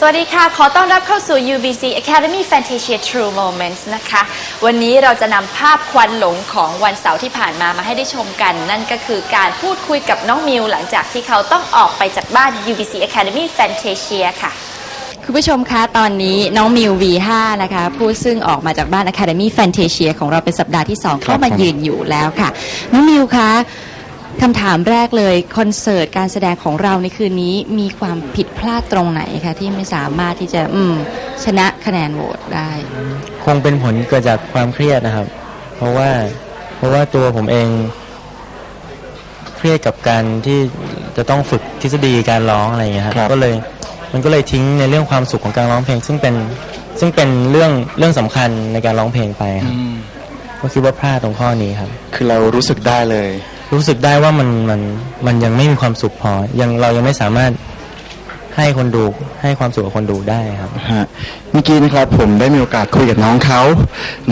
สวัสดีค่ะ ขอต้อนรับเข้าสู่ UBC Academy Fantasia True Moments นะคะ วันนี้เราจะนำภาพควันหลงของวันเสาร์ที่ผ่านมามาให้ได้ชมกัน นั่นก็คือการพูดคุยกับน้องมิวหลังจากที่เขาต้องออกไปจากบ้าน UBC Academy Fantasia ค่ะ คุณผู้ชมคะตอนนี้น้องมิว V5 นะคะ ผู้ซึ่งออกมาจากบ้าน Academy Fantasia ของเราเป็นสัปดาห์ที่ 2 เข้ามาผมยืนอยู่แล้วค่ะ น้องมิวคะ คำถามแรกเลยคอนเสิร์ตการแสดงของเราในคืนนี้มีความผิดพลาดตรงไหนคะที่ไม่สามารถที่จะอืมชนะคะแนนโหวตได้ คงเป็นผลเกิดจากความเครียดนะครับ เพราะว่าเพราะว่าตัวผมเอง เครียดกับการที่จะต้องฝึกทฤษฎีการร้องอะไรอย่างเงี้ยครับครับก็เลยมันก็เลยทิ้งในเรื่องความสุขของการร้องเพลง ซึ่งเป็นซึ่งเป็นเรื่องเรื่องสำคัญในการร้องเพลงไปครับก็คิดว่าพลาดตรงข้อนี้ครับ คือเรารู้สึกได้เลย รู้สึกได้ว่ามันมันมันยังไม่มีความสุขพอ ยังเรายังไม่สามารถให้คนดูให้ความสุขกับคนดูได้ครับฮะเมื่อกี้นะครับผมได้มีโอกาสคุยกับน้องเขา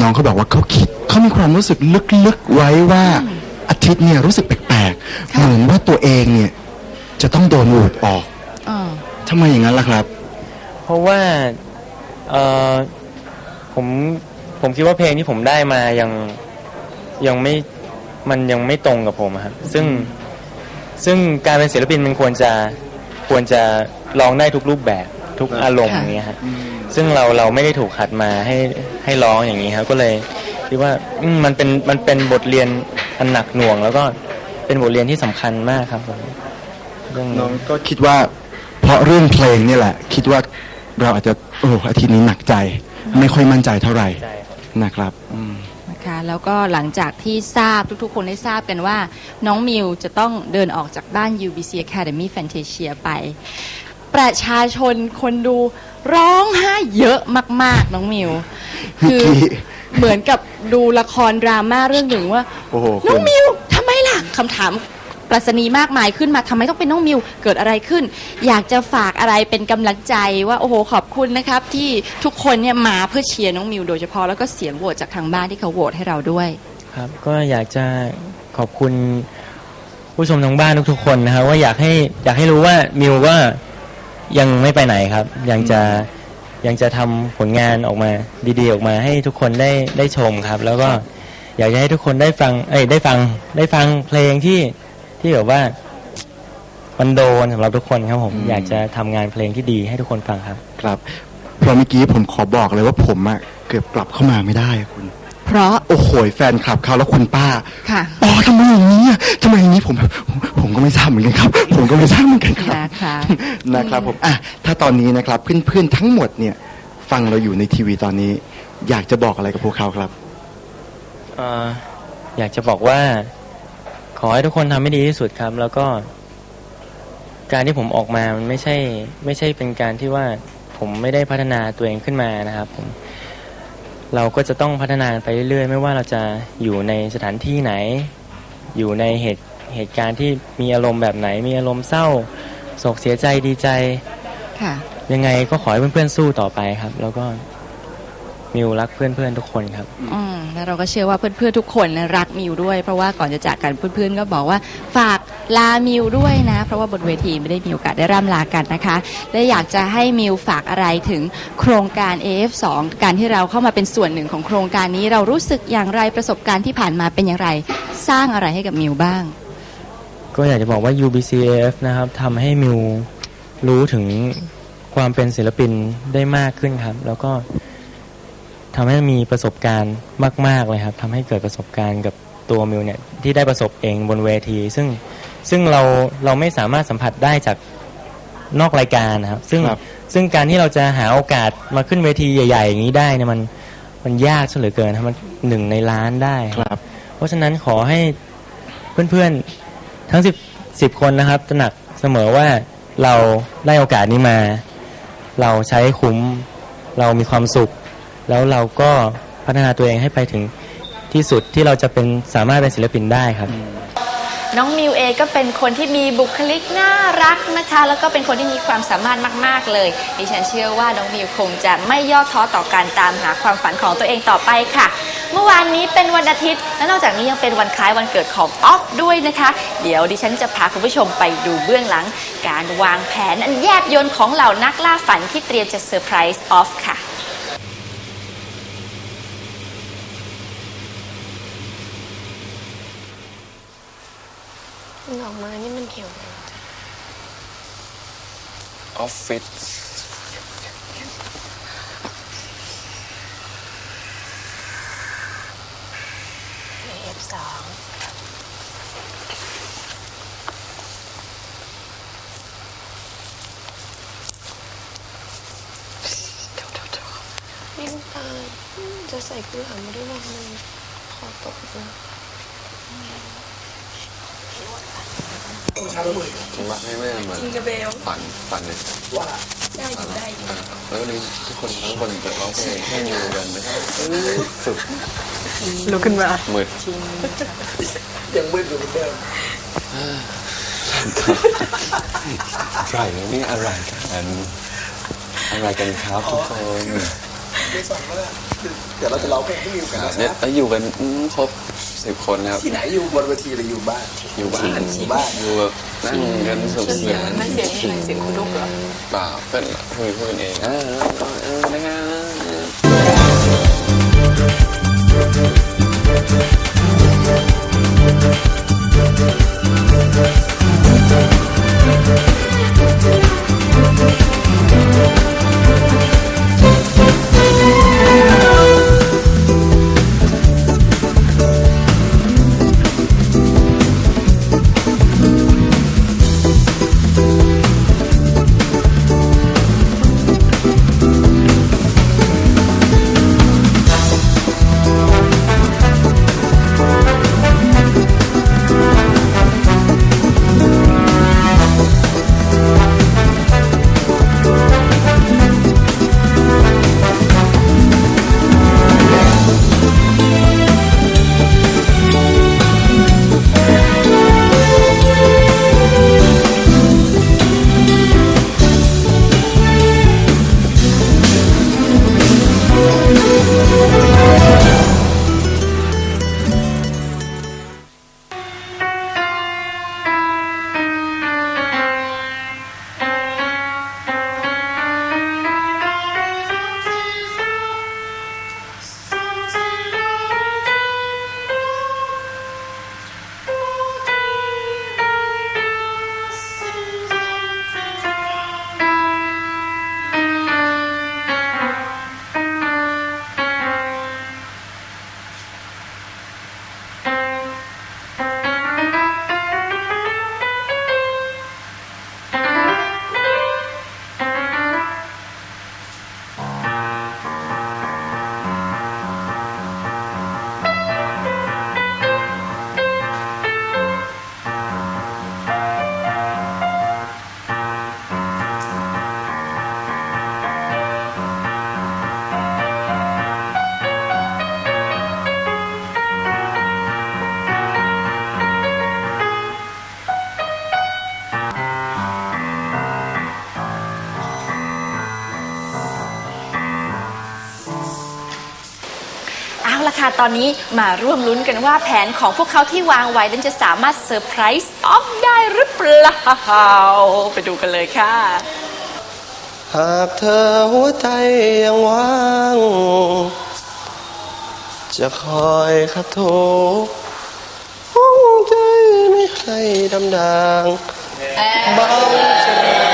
น้องเขาบอกว่าเขาคิดเขามีความรู้สึกลึกๆไว้ว่าอาทิตย์เนี่ยรู้สึกแปลกๆค่ะเหมือนว่าตัวเองเนี่ย จะต้องโดนโหวตออกอ่าทำไมอย่างนั้นล่ะครับ เพราะว่าเออผมผมคิดว่าเพลงที่ผมได้มายังยังไม่ มันยังไม่ตรงกับผมอะครับซึ่งซึ่งการเป็นศิลปินมันควรจะควรจะร้องได้ทุกรูปแบบทุกอารมณ์ค่ะอย่างเงี้ยครับซึ่งเราเราไม่ได้ถูกขัดมาให้ให้ร้องอย่างนี้ครับก็เลยคิดว่าอืมมันเป็นมันเป็นบทเรียนอันหนักหน่วง แล้วก็เป็นบทเรียนที่สำคัญมากครับผมเรื่องน้องก็คิดว่า เพราะเรื่องเพลงเนี่ยแหละ คิดว่าเราอาจจะโอ้อาทิตย์นี้หนักใจ ไม่ค่อยมั่นใจเท่าไหร่ใช่ครับนะครับอืมนะคะ แล้วก็หลังจากที่ทราบทุกๆ คนได้ทราบกันว่า น้องมิวจะต้องเดินออกจากบ้าน UBC Academy Fantasia ไป ประชาชนคนดูร้องไห้เยอะมาก ๆ น้องมิว คือเมื่อกี้เหมือนกับดูละครดราม่าเรื่องหนึ่งว่า โอ้โหน้องคุณมิวทำไมล่ะคำถาม ปรัชนีมากมายขึ้นมาทำไมต้องเป็นน้องมิวเกิดอะไรขึ้น อยากจะฝากอะไรเป็นกำลังใจว่าโอ้โหขอบคุณนะครับ ที่ทุกคนเนี่ยมาเพื่อเชียร์น้องมิวโดยเฉพาะแล้วก็เสียงโหวตจากทางบ้านที่เขาโหวตให้เราด้วย ครับก็อยากจะขอบคุณผู้ชมทางบ้านทุกๆคนนะครับว่าอยากให้อยากให้รู้ว่ามิวก็ยังไม่ไปไหนครับ ยังจะยังจะทำผลงานออกมาดีๆ ออกมาให้ทุกคนได้ได้ชมครับ แล้วก็อยากจะให้ทุกคนได้ฟังเอ้ยได้ฟังได้ฟังเพลงที่ ที่แบบว่ามันโดนสำหรับทุกคนครับผมอืมอยากจะทำงานเพลงที่ดีให้ทุกคนฟังครับ ครับเพราะเมื่อกี้ผมขอบอกเลยว่าผมอะเกือบกลับเข้ามาไม่ได้อะคุณ เพราะ โอ้โหแฟนคลับเขาแล้วคุณป้าค่ะ อ๋อทำไมอย่างนี้อะทำไมอย่างนี้ผมผมผมก็ไม่ทราบเหมือนกันครับ ผมก็ไม่ทราบเหมือนกันครับ นะคะ นะครับผมอะถ้าตอนนี้นะครับเพื่อนๆทั้งหมดเนี่ย ฟังเราอยู่ในทีวีตอนนี้ อยากจะบอกอะไรกับพวกเขาครับ เอ่ออยากจะบอกว่าข อให้ทุกคนทำให้ดีที่สุดครับ แล้วก็ การที่ผมออกมามันไม่ใช่ ไม่ใช่เป็นการที่ว่าผมไม่ได้พัฒนาตัวเองขึ้นมานะครับ ผม เราก็จะต้องพัฒนาไปเรื่อยๆ ไม่ว่าเราจะอยู่ในสถานที่ไหน อยู่ในเหตุเหตุการณ์ที่มีอารมณ์แบบไหน มีอารมณ์เศร้าโศกเสียใจดีใจ ค่ะ ยังไงก็ขอให้เพื่อนๆสู้ต่อไปครับ แล้วก็ มิวรักเพื่อนๆทุกคนครับ อืมแล้วเราก็เชื่อว่าเพื่อนๆทุกคนนะรักมิวด้วย เพราะว่าก่อนจะจากกันเพื่อนๆก็บอกว่าฝากลามิวด้วยนะ เพราะว่าบนเวทีไม่ได้มีโอกาสได้ร่ำลากันนะคะ และอยากจะให้มิวฝากอะไรถึงโครงการ AF2 การที่เราเข้ามาเป็นส่วนหนึ่งของโครงการนี้เรารู้สึกอย่างไรประสบการณ์ที่ผ่านมาเป็นอย่างไร สร้างอะไรให้กับมิวบ้าง ก็อยากจะบอกว่า UBCAF นะครับทำให้มิวรู้ถึงความเป็นศิลปินได้มากขึ้นครับ แล้วก็ ทำให้มีประสบการณ์มาก ๆเลยครับทำให้เกิดประสบการณ์กับตัวมิวเนี่ยที่ได้ประสบเองบนเวที ซึ่งซึ่งเราเราไม่สามารถสัมผัสได้จากนอกรายการนะครับ ซึ่งครับซึ่งการที่เราจะหาโอกาสมาขึ้นเวทีใหญ่ ๆ อย่างนี้ได้เนี่ยมันมันยากซะเหลือเกินครับมันหนึ่งในล้านได้ครับ เพราะฉะนั้นขอให้เพื่อนๆทั้งสิบสิบคนนะครับตระหนักเสมอว่าเราได้โอกาสนี้มา เราใช้คุ้ม เรามีความสุข แล้วเราก็พัฒนาตัวเองให้ไปถึงที่สุดที่เราจะเป็นสามารถเป็นศิลปินได้ครับ น้องมิวเองก็เป็นคนที่มีบุคลิกน่ารักนะคะแล้วก็เป็นคนที่มีความสามารถมาก ๆ เลย ดิฉันเชื่อว่าน้องมิวคงจะไม่ย่อท้อต่อการตามหาความฝันของตัวเองต่อไปค่ะ เมื่อวานนี้เป็นวันอาทิตย์ และนอกจากนี้ยังเป็นวันคล้ายวันเกิดของออฟด้วยนะคะ เดี๋ยวดิฉันจะพาคุณผู้ชมไปดูเบื้องหลัง การวางแผนอันแยบยลของเหล่านักล่าฝันที่เตรียมจะเซอร์ไพรส์ออฟค่ะ ออกมานี่มันเหี่ยวเลยออฟฟิศใน F2 นี่น้ำตาลจะใส่เกลือมาด้วยว่ามันคอตกนะ ผมว่าไม่ไม่เหมือนฝันฝันเลยว่าได้อยู่ได้อยู่แล้ววันนี้ทุกคนทั้งคนเปิดร้องเพลงให้อยู่กันนะสุดลุกขึ้นมามืดยังมืดอยู่เหมือนเดิมใช่แล้วนี่อะไรกันอะไรกันครับทุกคนไม่สอนว่าเดี๋ยวเราจะร้องเพลงให้มิวกันนะเนี่ยแล้วอยู่กันอืมครบ สิบคนนะครับ ที่ไหนอยู่บนเวทีหรืออยู่บ้าน อยู่บ้านอยู่บ้านอยู่แบบนั่งกันสุขสนานเสียงอะไรเสียงคุณลูกเหรอเปล่าเพื่อนคุยคุยกันเองอ่าเออนะงานเอาละ ตอนนี้มาร่วมลุ้นกันว่าแผนของพวกเขาที่วางไว้นั้นจะสามารถเซอร์ไพรส์ออฟได้หรือเปล่า ไปดูกันเลยค่ะ หากเธอหัวใจยังว่าง จะคอยขัดถูห้องใจไม่ให้ดำดางเบาเช่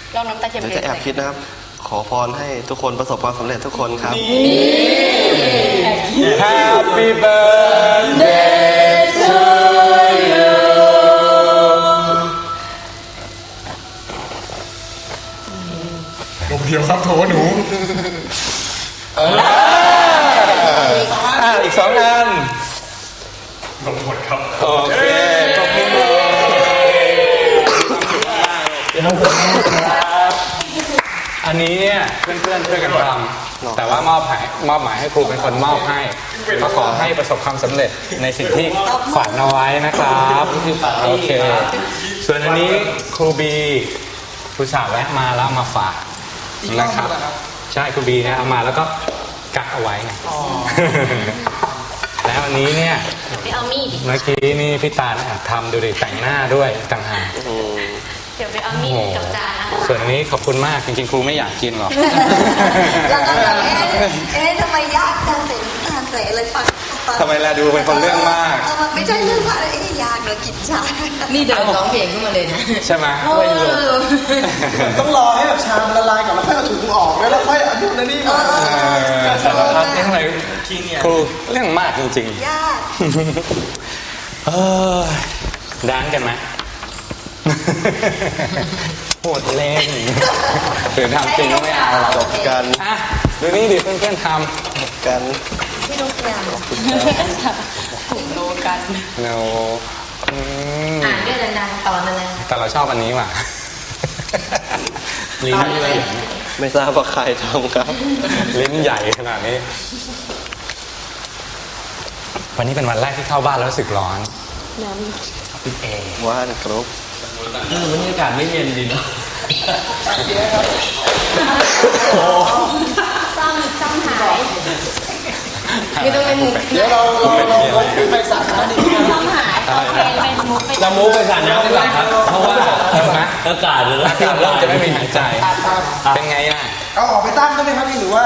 ลองน้ำตาเทียมเดี๋จะแอบคิดนะครับ ขอพรให้ทุกคนประสบความสำเร็จทุกคนครับ Happy birthday to you ลงเดียวครับโถหนูอีกสองอันลงหมดครับ โอเคขอบคุณเลย เดี๋ยวเราจะ อันนี้เนี่ยเพื่อนๆช่วยกันทำแต่ว่ามอบหมายมอบหมายให้ครูเป็นคนมอบให้ก็ขอให้ประสบความสำเร็จในสิ่งที่ฝันเอาไว้นะครับโอเคส่วนอันนี้ครูบีครูสาวแวะมาแล้วเอามาฝากนะครับ ใช่ครูบีนะเอามาแล้วก็กักเอาไว้ไงแล้วอันนี้เนี่ยไปเอามีดเมื่อกี้นี่พี่ตาลแอบทำดูดิแต่งหน้าด้วยต่างหากเดี๋ยวไปเอามีดกับจานนะคะส่วนอันนี้ขอบคุณมากจริงๆครูไม่อยากกินหรอกแล้วก็แบบเอ๊ะเอ๊ะทำไมยากจังเสร็จทานเสร็จอะไรฟังฟังทำไมล่ะดูเป็นคนเรื่องมากเออมันไม่ใช่เรื่องว่าอะไรเอ๊ะยากเลยกินชานี่เดินร้องเพลงขึ้นมาเลยนะใช่ไหมต้องรอให้แบบชามละลายก่อนแล้วค่อยเอาถุงออกแล้วเราค่อยเอาถุงนั่นนี่มาเออสารพัดนี่ทำไมครูเรื่องมากจริงยากๆเออด้านกันไหม โหดเล่นหรือทำจริงก็ไม่เอาเราจบกันอะดูนี่ดิเพื่อนๆทกันพี่นุ๊กยามโลกันำเราอืมอ่านด้วยดังๆตอนนั้นนะแต่เราชอบอันนี้ว่ะลิ้นใหญ่ไม่ทราบว่าใครทำครับ ลิ้นใหญ่ขนาดนี้ วันนี้เป็นวันแรกที่เข้าบ้านแล้วรู้สึกร้อนพี่เอว่านกรุ๊ป บรรยากาศไม่เย็นดีเนาะซ้ำซ้ำหายไม่ต้องเป็นมุกเดี๋ยวเราเราเราเราขึ้นไปสระน้ำดีกว่าซ้ำหายเป็นมุกไปเรามูฟไปสระน้ำดีกว่าครับ เพราะว่าเห็นไหมอากาศอากาศเริ่มจะไม่มีหายใจ เป็นไงอะเอาออกไปตั้งได้ไหมครับพี่หรือว่า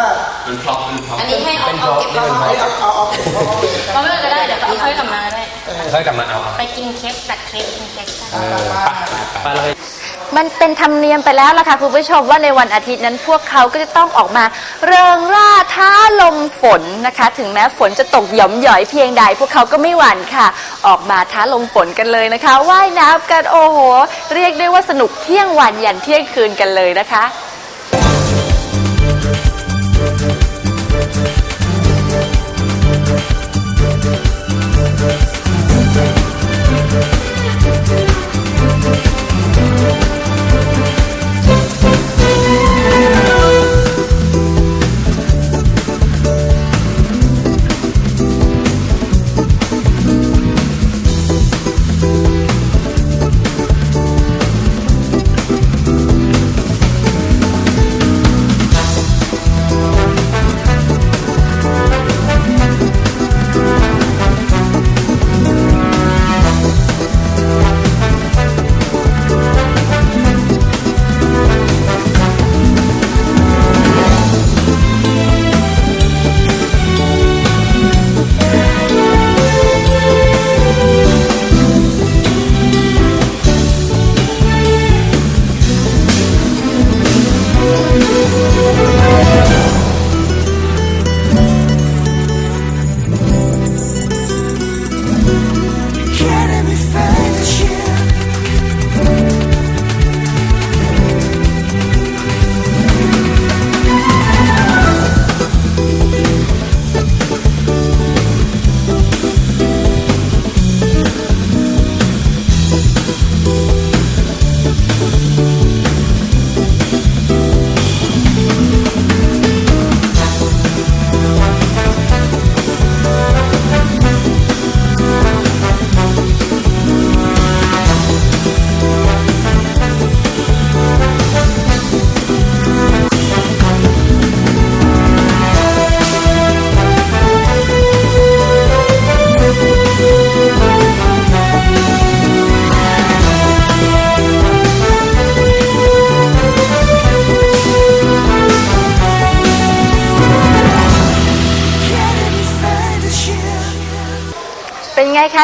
อันนี้ให้เอาเอาเก็บไว้เอาเอาเอาเอาเอาเราไม่ก็ได้เดี๋ยวเอาค่อยกลับมาก็ได้ ค่อยกลับมาเอาเอาไปกินเค้กตัดเค้กกินเค้กกัน เออไปไปไปไปเลย มันเป็นธรรมเนียมไปแล้วล่ะค่ะคุณผู้ชมว่าในวันอาทิตย์นั้นพวกเขาก็จะต้องออกมา เริงร่าท้าลมฝนนะคะ ถึงแม้ฝนจะตกหย่อมหย่อยเพียงใด พวกเขาก็ไม่หวั่นค่ะ ออกมาท้าลมฝนกันเลยนะคะว่ายน้ำกันโอ้โห เรียกได้ว่าสนุกเที่ยงวันยันเที่ยงคืนกันเลยนะคะ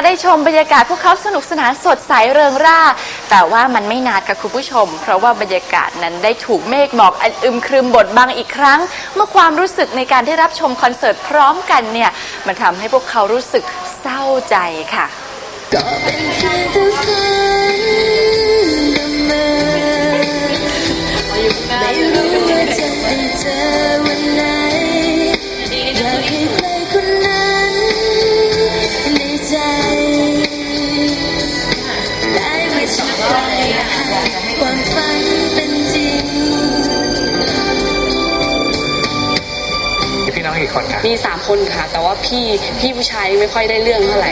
ได้ชมบรรยากาศพวกเขาสนุกสนานสดใสเริงร่า แต่ว่ามันไม่นานค่ะคุณผู้ชม เพราะว่าบรรยากาศนั้นได้ถูกเมฆหมอกอันอึมครึมบดบังอีกครั้ง เมื่อความรู้สึกในการได้รับชมคอนเสิร์ตพร้อมกันเนี่ย มันทำให้พวกเขารู้สึกเศร้าใจค่ะไม่รู้ว่าจะได้เจอวันไหนอยากให้ใครคนนั้นใน คนคะมีสามคนค่ะ แต่ว่าพี่พี่ผู้ชายไม่ค่อยได้เรื่องเท่าไหร่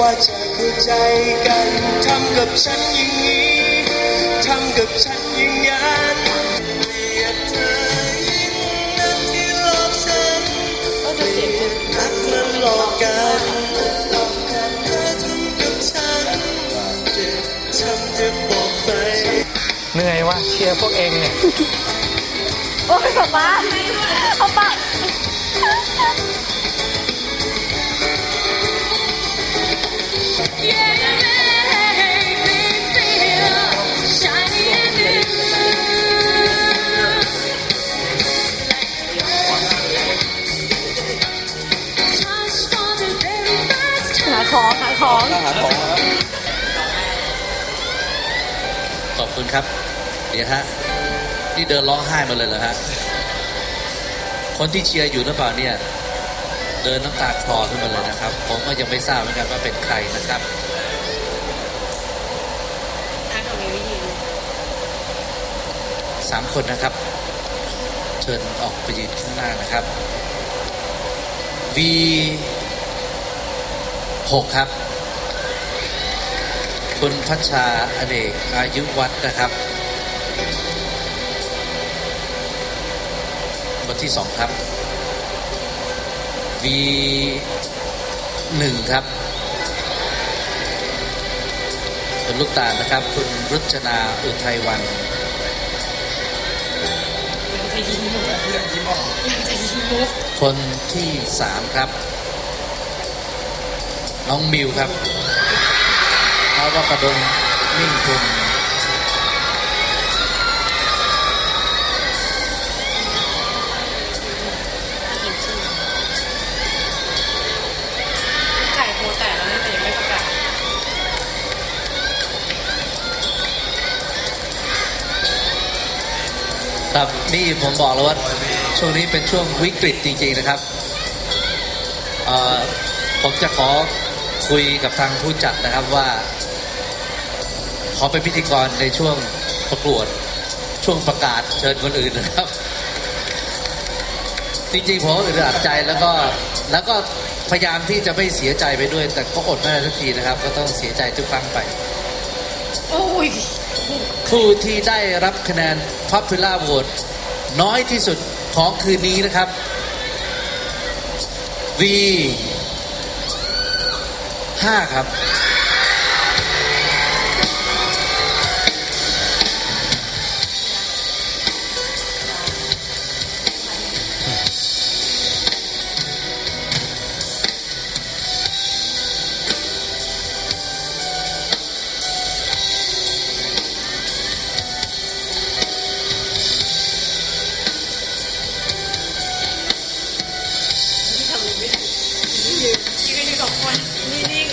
ว่าจะเข้าใจกันทำกับฉันอย่างนี้ทำกับฉันอย่างนั้นเกลียดเธอยิ่งนักที่หลอกฉันเกลียดนักมันหลอกกันหลอกกันเธอทำกับฉันเจ็บช้ำจะบอกใครเหนื่อยว่ะเชียร์พวกเองเนี่ย โอ้ยป๊าป๊าเอาป หาของหาของขอบคุณครับเดี๋ยวฮะนี่เดินร้องไห้มาเลยเหรอฮะคนที่เชียร์อยู่หรือเปล่าเนี่ย เดินน้ำตาคลอขึ้นมาเลยนะครับ ผมก็ยังไม่ทราบเหมือนกันว่าเป็นใครนะครับสามคนนะครับ เชิญออกไปยืนข้างหน้านะครับ V หกครับ คุณพัชชาอเนกอายุวัฒน์นะครับคนที่สองครับ V หนึ่งครับคุณลูกตาลนะครับ คุณรุจนาอุทัยวันคนที่สามครับ น้องมิวครับแล้วก็กระดงมิ่งทุน ครับนี่ผมบอกแล้วว่าช่วงนี้เป็นช่วงวิกฤตจริงๆนะครับผมจะขอคุยกับทางผู้จัดนะครับว่า ขอเป็นพิธีกรในช่วงประกวดช่วงประกาศเชิญคนอื่นนะครับ จริงๆผมอึดอัดใจแล้วก็แล้วก็พยายามที่จะไม่เสียใจไปด้วย แต่ก็อดไม่ได้ทุกทีนะครับ ก็ต้องเสียใจทุกครั้งไป โอ้ย ผู้ที่ได้รับคะแนน Popular Vote น้อยที่สุดของคืนนี้นะครับ V 5 ครับ สองคนนิ่ง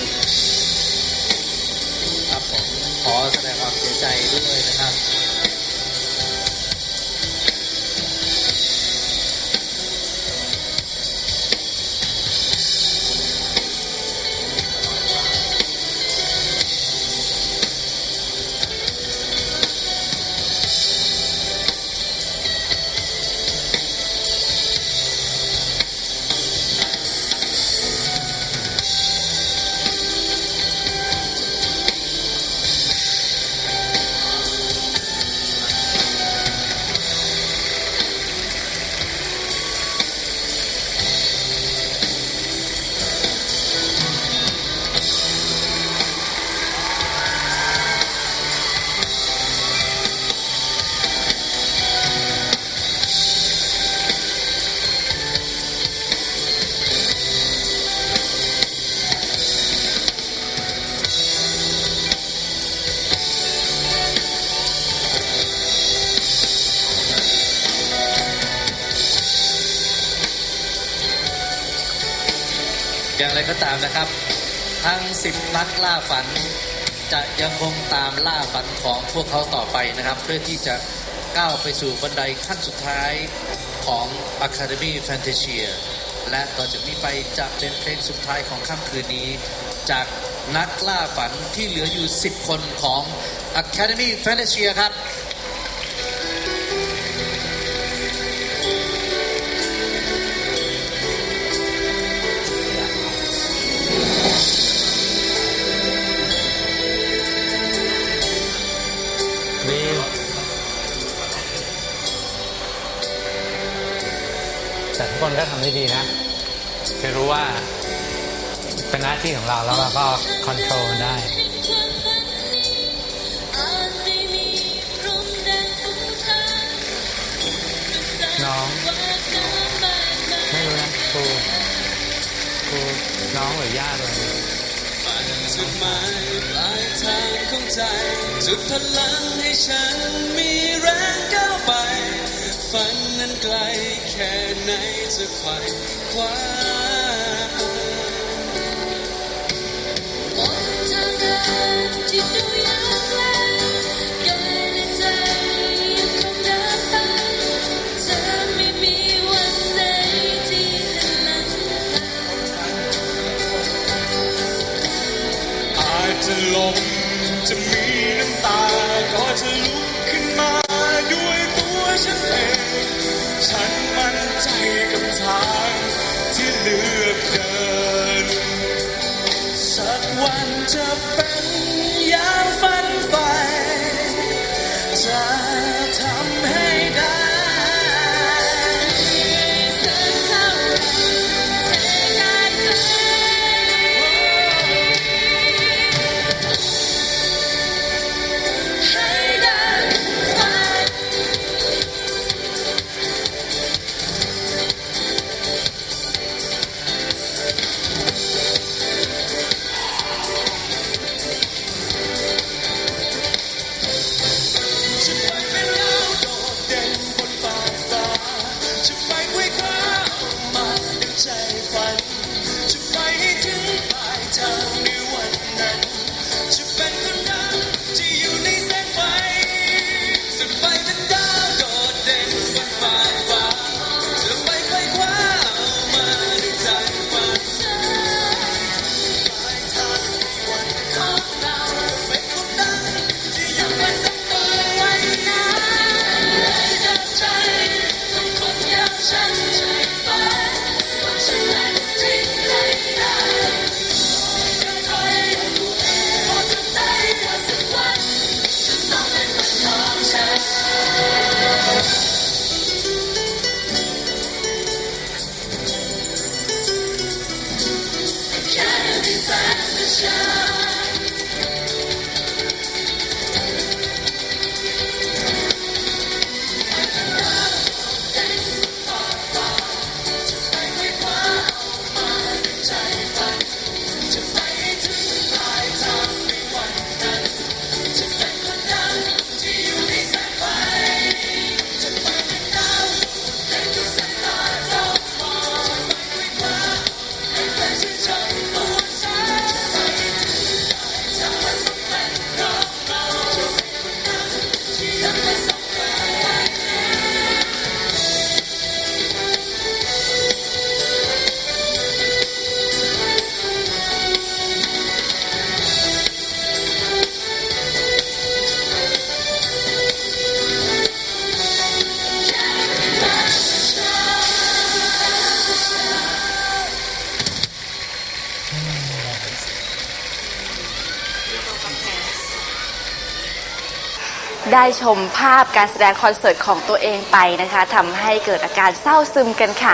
ครับผมขอแสดงความเสียใจด้วยนะครับ อย่างไรก็ตามนะครับ ทั้ง10นักล่าฝัน จะยังคงตามล่าฝันของพวกเขาต่อไปนะครับ เพื่อที่จะก้าวไปสู่บันไดขั้นสุดท้ายของ Academy Fantasia และต่อจากนี้ไปจะเป็นเพลงสุดท้ายของค่ำคืนนี้ จากนักล่าฝันที่เหลืออยู่ 10 คนของ Academy Fantasia ครับ ทุกคนก็ทำได้ดีนะคือรู้ว่าเป็นหน้าที่ของเราแล้วเราก็คอนโทรลมันได้น้อง ไม่รู้นะครูครูน้องหรือย่าเลยจุดหมายปลายทางของใจ จุดพลังให้ฉันมีแรงก้าวไป นั้นไกลแค่ไหนจะไขว่คว้าที่ดูยาวไกลกายและใจยังคงเดินไปเธอไม่มีวันไหนที่จะหลังอาจจะลมจะมีน้ำตาก็จะลุกขึ้นมาด้วยตัวฉันเอง ฉันมั่นใจกับทางที่เลือกเดินสักวันจะเป็น ได้ชมภาพการแสดงคอนเสิร์ตของตัวเองไปนะคะทำให้เกิดอาการเศร้าซึมกันค่ะ